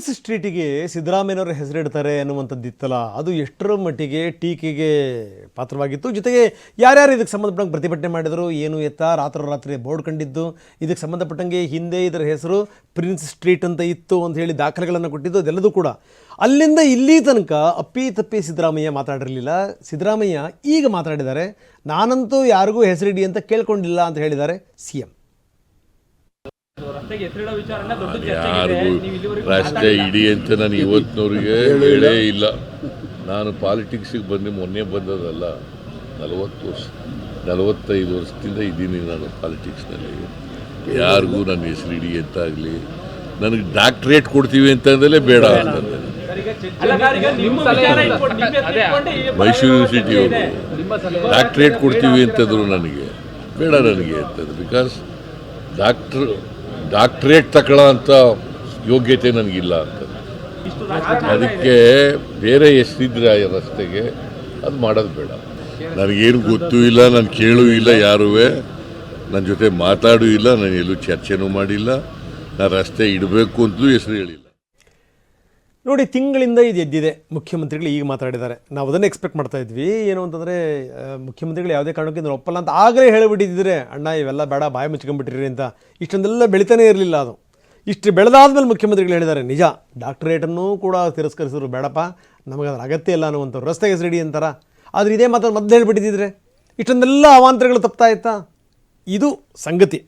Prince ಸ್ಟ್ರೀಟಿಗೆ ಸಿದ್ದರಾಮಯ್ಯನವರು ಹೆಸರಿಡ್ತಾರೆ ಅನ್ನುವಂಥದ್ದು ಇತ್ತಲ್ಲ ಅದು ಎಷ್ಟರ ಮಟ್ಟಿಗೆ ಟೀಕೆಗೆ ಪಾತ್ರವಾಗಿತ್ತು. ಜೊತೆಗೆ ಯಾರ್ಯಾರು ಇದಕ್ಕೆ ಸಂಬಂಧಪಟ್ಟಂಗೆ ಪ್ರತಿಭಟನೆ ಮಾಡಿದರು, ಏನು ಎತ್ತ ರಾತ್ರೋರಾತ್ರಿ ಬೋರ್ಡ್ ಕಂಡಿದ್ದು, ಇದಕ್ಕೆ ಸಂಬಂಧಪಟ್ಟಂಗೆ ಹಿಂದೆ ಇದರ ಹೆಸರು ಪ್ರಿನ್ಸ್ ಸ್ಟ್ರೀಟ್ ಅಂತ ಇತ್ತು ಅಂತ ಹೇಳಿ ದಾಖಲೆಗಳನ್ನು ಕೊಟ್ಟಿದ್ದು, ಅದೆಲ್ಲದೂ ಕೂಡ. ಅಲ್ಲಿಂದ ಇಲ್ಲಿ ತನಕ ಅಪ್ಪಿ ತಪ್ಪಿ ಸಿದ್ದರಾಮಯ್ಯ ಮಾತಾಡಿರಲಿಲ್ಲ. ಸಿದ್ದರಾಮಯ್ಯ ಈಗ ಮಾತಾಡಿದ್ದಾರೆ, ನಾನಂತೂ ಯಾರಿಗೂ ಹೆಸರಿಡಿ ಅಂತ ಕೇಳ್ಕೊಂಡಿಲ್ಲ ಅಂತ ಹೇಳಿದ್ದಾರೆ ಸಿ ಎಂ. ಯಾರಿಗೂ ರಾಷ್ಟ್ರೀಯ ಇಡಿ ಅಂತ ನಾನು ಇವತ್ತಿನವ್ರಿಗೆ ಹೇಳೇ ಇಲ್ಲ. ನಾನು ಪಾಲಿಟಿಕ್ಸಿಗೆ ಬಂದು ಮೊನ್ನೆ ಬಂದದಲ್ಲ ನಲವತ್ತು ವರ್ಷ ನಲವತ್ತೈದು ವರ್ಷದಿಂದ ಇದ್ದೀನಿ ನಾನು ಪಾಲಿಟಿಕ್ಸ್ನಲ್ಲಿ. ಯಾರಿಗೂ ನನ್ನ ಹೆಸರು ಇಡಿ ಅಂತ ಆಗಲಿ ನನಗೆ ಡಾಕ್ಟ್ರೇಟ್ ಕೊಡ್ತೀವಿ ಅಂತಂದಲೇ ಬೇಡ ಅಂತಂದರೆ ಮೈಸೂರು ಯೂನಿವರ್ಸಿಟಿಯವರು ಡಾಕ್ಟ್ರೇಟ್ ಕೊಡ್ತೀವಿ ಅಂತಂದರು ನನಗೆ. ಬೇಡ ನನಗೆ ಅಂತಂದ್ರೆ ಬಿಕಾಸ್ ಡಾಕ್ಟ್ರ್ ಡಾಕ್ಟ್ರೇಟ್ ತಗೊಳ್ಳೋ ಅಂಥ ಯೋಗ್ಯತೆ ನನಗಿಲ್ಲ ಅಂತ. ಅದಕ್ಕೆ ಬೇರೆ ಎಷ್ಟಿದ್ರೆ ಆ ರಸ್ತೆಗೆ ಅದು ಮಾಡೋದು ಬೇಡ. ನನಗೇನು ಗೊತ್ತೂ ಇಲ್ಲ, ನಾನು ಕೇಳೂ ಇಲ್ಲ ಯಾರೂ ನನ್ನ ಜೊತೆ ಮಾತಾಡೂ ಇಲ್ಲ, ನಾನು ಎಲ್ಲೂ ಚರ್ಚೆನೂ ಮಾಡಿಲ್ಲ. ನಾನು ರಸ್ತೆ ಇಡಬೇಕು ಅಂತಲೂ ಹೆಸರು ಹೇಳಿಲ್ಲ. ನೋಡಿ, ತಿಂಗಳಿಂದ ಇದು ಎದ್ದಿದೆ. ಮುಖ್ಯಮಂತ್ರಿಗಳು ಈಗ ಮಾತಾಡಿದ್ದಾರೆ. ನಾವು ಅದನ್ನು ಎಕ್ಸ್ಪೆಕ್ಟ್ ಮಾಡ್ತಾ ಇದ್ವಿ. ಏನು ಅಂತಂದರೆ ಮುಖ್ಯಮಂತ್ರಿಗಳು ಯಾವುದೇ ಕಾರಣಕ್ಕೆ ಇದನ್ನು ಒಪ್ಪಲ್ಲ ಅಂತ ಆಗಲೇ ಹೇಳಿಬಿಟ್ಟಿದ್ದರೆ ಅಣ್ಣ, ಇವೆಲ್ಲ ಬೇಡ, ಬಾಯಿ ಮುಚ್ಕೊಂಡ್ಬಿಟ್ಟಿರಿ ಅಂತ. ಇಷ್ಟೊಂದೆಲ್ಲ ಬೆಳಿತಾನೇ ಇರಲಿಲ್ಲ ಅದು. ಇಷ್ಟು ಬೆಳೆದಾದ್ಮೇಲೆ ಮುಖ್ಯಮಂತ್ರಿಗಳು ಹೇಳಿದ್ದಾರೆ, ನಿಜ, ಡಾಕ್ಟ್ರೇಟನ್ನು ಕೂಡ ತಿರಸ್ಕರಿಸಿದ್ರು, ಬೇಡಪ್ಪ. ನಮಗೆ ಅದರ ಅಗತ್ಯ ಇಲ್ಲ ಅನ್ನುವಂಥವ್ರು ರಸ್ತೆಗೆ ಹೆಸರಿಡಿ ಅಂತಾರೆ. ಆದರೆ ಇದೇ ಮಾತನ್ನು ಮೊದಲು ಹೇಳಿಬಿಟ್ಟಿದ್ದರೆ ಇಷ್ಟೊಂದೆಲ್ಲ ಅವಾಂತರಗಳು ತಪ್ತಾ ಇತ್ತಾ? ಇದು ಸಂಗತಿ.